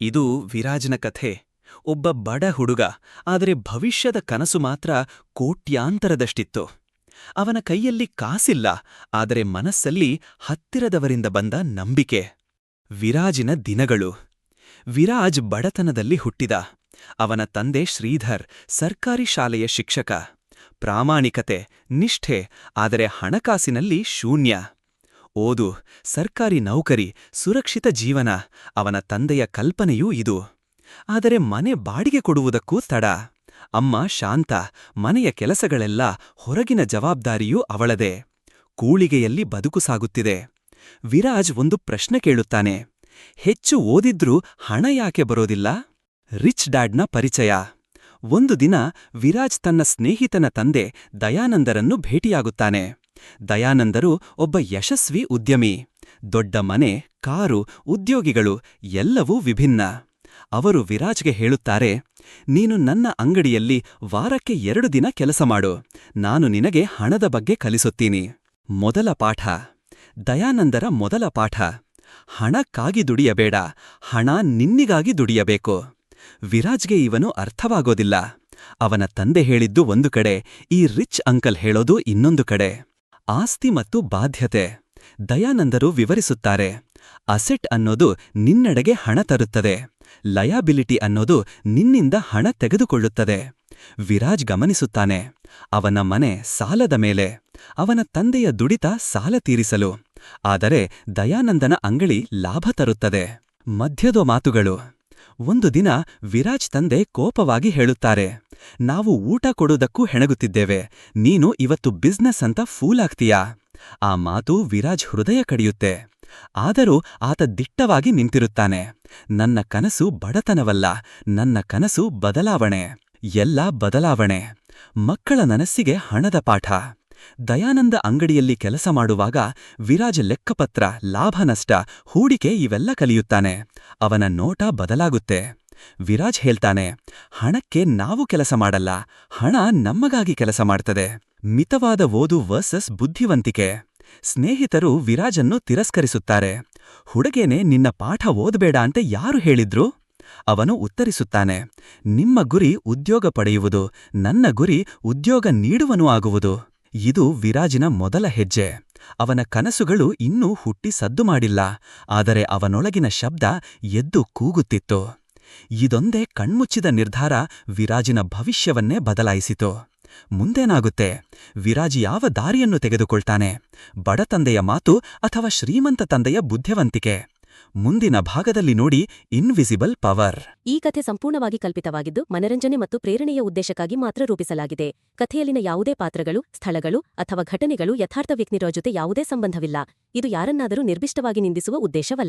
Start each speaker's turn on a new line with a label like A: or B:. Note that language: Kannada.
A: ಇದು ವಿರಾಜನ ಕಥೆ. ಒಬ್ಬ ಬಡ ಹುಡುಗ, ಆದರೆ ಭವಿಷ್ಯದ ಕನಸು ಮಾತ್ರ ಕೋಟ್ಯಾಂತರದಷ್ಟಿತ್ತು. ಅವನ ಕೈಯಲ್ಲಿ ಕಾಸಿಲ್ಲ, ಆದರೆ ಮನಸ್ಸಲ್ಲಿ ಹತ್ತಿರದವರಿಂದ ಬಂದ ನಂಬಿಕೆ. ವಿರಾಜಿನ ದಿನಗಳು. ವಿರಾಜ್ ಬಡತನದಲ್ಲಿ ಹುಟ್ಟಿದ. ಅವನ ತಂದೆ ಶ್ರೀಧರ್, ಸರ್ಕಾರಿ ಶಾಲೆಯ ಶಿಕ್ಷಕ. ಪ್ರಾಮಾಣಿಕತೆ, ನಿಷ್ಠೆ, ಆದರೆ ಹಣಕಾಸಿನಲ್ಲಿ ಶೂನ್ಯ. ಓದು, ಸರ್ಕಾರಿ ನೌಕರಿ, ಸುರಕ್ಷಿತ ಜೀವನ, ಅವನ ತಂದೆಯ ಕಲ್ಪನೆಯೂ ಇದು. ಆದರೆ ಮನೆ ಬಾಡಿಗೆ ಕೊಡುವುದಕ್ಕೂ ತಡ. ಅಮ್ಮ ಶಾಂತ, ಮನೆಯ ಕೆಲಸಗಳೆಲ್ಲ ಹೊರಗಿನ ಜವಾಬ್ದಾರಿಯೂ ಅವಳದೆ. ಕೂಳಿಗೆಯಲ್ಲಿ ಬದುಕು ಸಾಗುತ್ತಿದೆ. ವಿರಾಜ್ ಒಂದು ಪ್ರಶ್ನೆ ಕೇಳುತ್ತಾನೆ. ಹೆಚ್ಚು ಓದಿದ್ರೂ ಹಣ ಯಾಕೆ ಬರೋದಿಲ್ಲ? ರಿಚ್ ಡ್ಯಾಡ್ನ ಪರಿಚಯ. ಒಂದು ದಿನ ವಿರಾಜ್ ತನ್ನ ಸ್ನೇಹಿತನ ತಂದೆ ದಯಾನಂದರನ್ನು ಭೇಟಿಯಾಗುತ್ತಾನೆ. ದಯಾನಂದರು ಒಬ್ಬ ಯಶಸ್ವಿ ಉದ್ಯಮಿ. ದೊಡ್ಡ ಮನೆ, ಕಾರು, ಉದ್ಯೋಗಿಗಳು ಎಲ್ಲವೂ ವಿಭಿನ್ನ. ಅವರು ವಿರಾಜ್ಗೆ ಹೇಳುತ್ತಾರೆ, ನೀನು ನನ್ನ ಅಂಗಡಿಯಲ್ಲಿ ವಾರಕ್ಕೆ ಎರಡು ದಿನ ಕೆಲಸ ಮಾಡು. ನಾನು ನಿನಗೆ ಹಣದ ಬಗ್ಗೆ ಕಲಿಸುತ್ತೀನಿ. ಮೊದಲ ಪಾಠ. ದಯಾನಂದರ ಮೊದಲ ಪಾಠ. ಹಣಕ್ಕಾಗಿ ದುಡಿಯಬೇಡ. ಹಣ ನಿನ್ನಿಗಾಗಿ ದುಡಿಯಬೇಕು. ವಿರಾಜ್ಗೆ ಇವನು ಅರ್ಥವಾಗೋದಿಲ್ಲ. ಅವನ ತಂದೆ ಹೇಳಿದ್ದು ಒಂದು ಕಡೆ, ಈ ರಿಚ್ ಅಂಕಲ್ ಹೇಳೋದು ಇನ್ನೊಂದು ಕಡೆ. ಆಸ್ತಿ ಮತ್ತು ಬಾಧ್ಯತೆ. ದಯಾನಂದರು ವಿವರಿಸುತ್ತಾರೆ, ಅಸೆಟ್ ಅನ್ನೋದು ನಿನ್ನಡೆಗೆ ಹಣ ತರುತ್ತದೆ. ಲಯಾಬಿಲಿಟಿ ಅನ್ನೋದು ನಿನ್ನಿಂದ ಹಣ ತೆಗೆದುಕೊಳ್ಳುತ್ತದೆ. ವಿರಾಜ್ ಗಮನಿಸುತ್ತಾನೆ, ಅವನ ಮನೆ ಸಾಲದ ಮೇಲೆ. ಅವನ ತಂದೆಯ ದುಡಿತ ಸಾಲ ತೀರಿಸಲು. ಆದರೆ ದಯಾನಂದನ ಅಂಗಡಿ ಲಾಭ ತರುತ್ತದೆ. ಮಧ್ಯದೋ ಮಾತುಗಳು. ಒಂದು ದಿನ ವಿರಾಜ್ ತಂದೆ ಕೋಪವಾಗಿ ಹೇಳುತ್ತಾರೆ, ನಾವು ಊಟ ಕೊಡೋದಕ್ಕೂ ಹೆಣಗುತ್ತಿದ್ದೇವೆ. ನೀನು ಇವತ್ತು ಬಿಸ್ನೆಸ್ ಅಂತ ಫೂಲಾಗ್ತೀಯಾ ಆ ಮಾತು ವಿರಾಜ್ ಹೃದಯ ಕಡಿಯುತ್ತೆ. ಆದರೂ ಆತ ದಿಟ್ಟವಾಗಿ ನಿಂತಿರುತ್ತಾನೆ. ನನ್ನ ಕನಸು ಬಡತನವಲ್ಲ, ನನ್ನ ಕನಸು ಬದಲಾವಣೆ. ಎಲ್ಲ ಬದಲಾವಣೆ. ಮಕ್ಕಳ ನನಸ್ಸಿಗೆ ಹಣದ ಪಾಠ. ದಯಾನಂದ ಅಂಗಡಿಯಲ್ಲಿ ಕೆಲಸ ಮಾಡುವಾಗ ವಿರಾಜ್ ಲೆಕ್ಕಪತ್ರ ಲಾಭನಷ್ಟ ಹೂಡಿಕೆ ಇವೆಲ್ಲ ಕಲಿಯುತ್ತಾನೆ. ಅವನ ನೋಟ ಬದಲಾಗುತ್ತೆ. ವಿರಾಜ್ ಹೇಳ್ತಾನೆ, ಹಣಕ್ಕೆ ನಾವು ಕೆಲಸ ಮಾಡಲ್ಲ, ಹಣ ನಮ್ಮಗಾಗಿ ಕೆಲಸ ಮಾಡ್ತದೆ. ಮಿತವಾದ ಓದು ವರ್ಸಸ್ ಬುದ್ಧಿವಂತಿಕೆ. ಸ್ನೇಹಿತರು ವಿರಾಜನ್ನು ತಿರಸ್ಕರಿಸುತ್ತಾರೆ. ಹುಡುಗೇನೆ, ನಿನ್ನ ಪಾಠ ಓದಬೇಡ ಅಂತ ಯಾರು ಹೇಳಿದ್ರು? ಅವನು ಉತ್ತರಿಸುತ್ತಾನೆ, ನಿಮ್ಮ ಗುರಿ ಉದ್ಯೋಗ ಪಡೆಯುವುದು, ನನ್ನ ಗುರಿ ಉದ್ಯೋಗ ನೀಡುವನೂ ಆಗುವುದು. ಇದು ವಿರಾಜಿನ ಮೊದಲ ಹೆಜ್ಜೆ. ಅವನ ಕನಸುಗಳು ಇನ್ನೂ ಹುಟ್ಟಿ ಸದ್ದು ಮಾಡಿಲ್ಲ, ಆದರೆ ಅವನೊಳಗಿನ ಶಬ್ದ ಎದ್ದು ಕೂಗುತ್ತಿತ್ತು. ಇದೊಂದೇ ಕಣ್ಮುಚ್ಚಿದ ನಿರ್ಧಾರ ವಿರಾಜಿನ ಭವಿಷ್ಯವನ್ನೇ ಬದಲಾಯಿಸಿತು. ಮುಂದೇನಾಗುತ್ತೆ? ವಿರಾಜ್ ಯಾವ ದಾರಿಯನ್ನು ತೆಗೆದುಕೊಳ್ತಾನೆ? ಬಡತಂದೆಯ ಮಾತು ಅಥವಾ ಶ್ರೀಮಂತ ತಂದೆಯ ಬುದ್ಧಿವಂತಿಕೆ? ಮುಂದಿನ ಭಾಗದಲ್ಲಿ ನೋಡಿ ಇನ್ವಿಸಿಬಲ್ ಪವರ್
B: ಈ ಕಥೆ ಸಂಪೂರ್ಣವಾಗಿ ಕಲ್ಪಿತವಾಗಿದ್ದು ಮನರಂಜನೆ ಮತ್ತು ಪ್ರೇರಣೆಯ ಉದ್ದೇಶಕ್ಕಾಗಿ ಮಾತ್ರ ರೂಪಿಸಲಾಗಿದೆ. ಕಥೆಯಲ್ಲಿನ ಯಾವುದೇ ಪಾತ್ರಗಳು, ಸ್ಥಳಗಳು ಅಥವಾ ಘಟನೆಗಳು ಯಥಾರ್ಥ ವ್ಯಕ್ತಿರ ಜೊತೆ ಯಾವುದೇ ಸಂಬಂಧವಿಲ್ಲ. ಇದು ಯಾರನ್ನಾದರೂ ನಿರ್ದಿಷ್ಟವಾಗಿ ನಿಂದಿಸುವ ಉದ್ದೇಶವಲ್ಲ.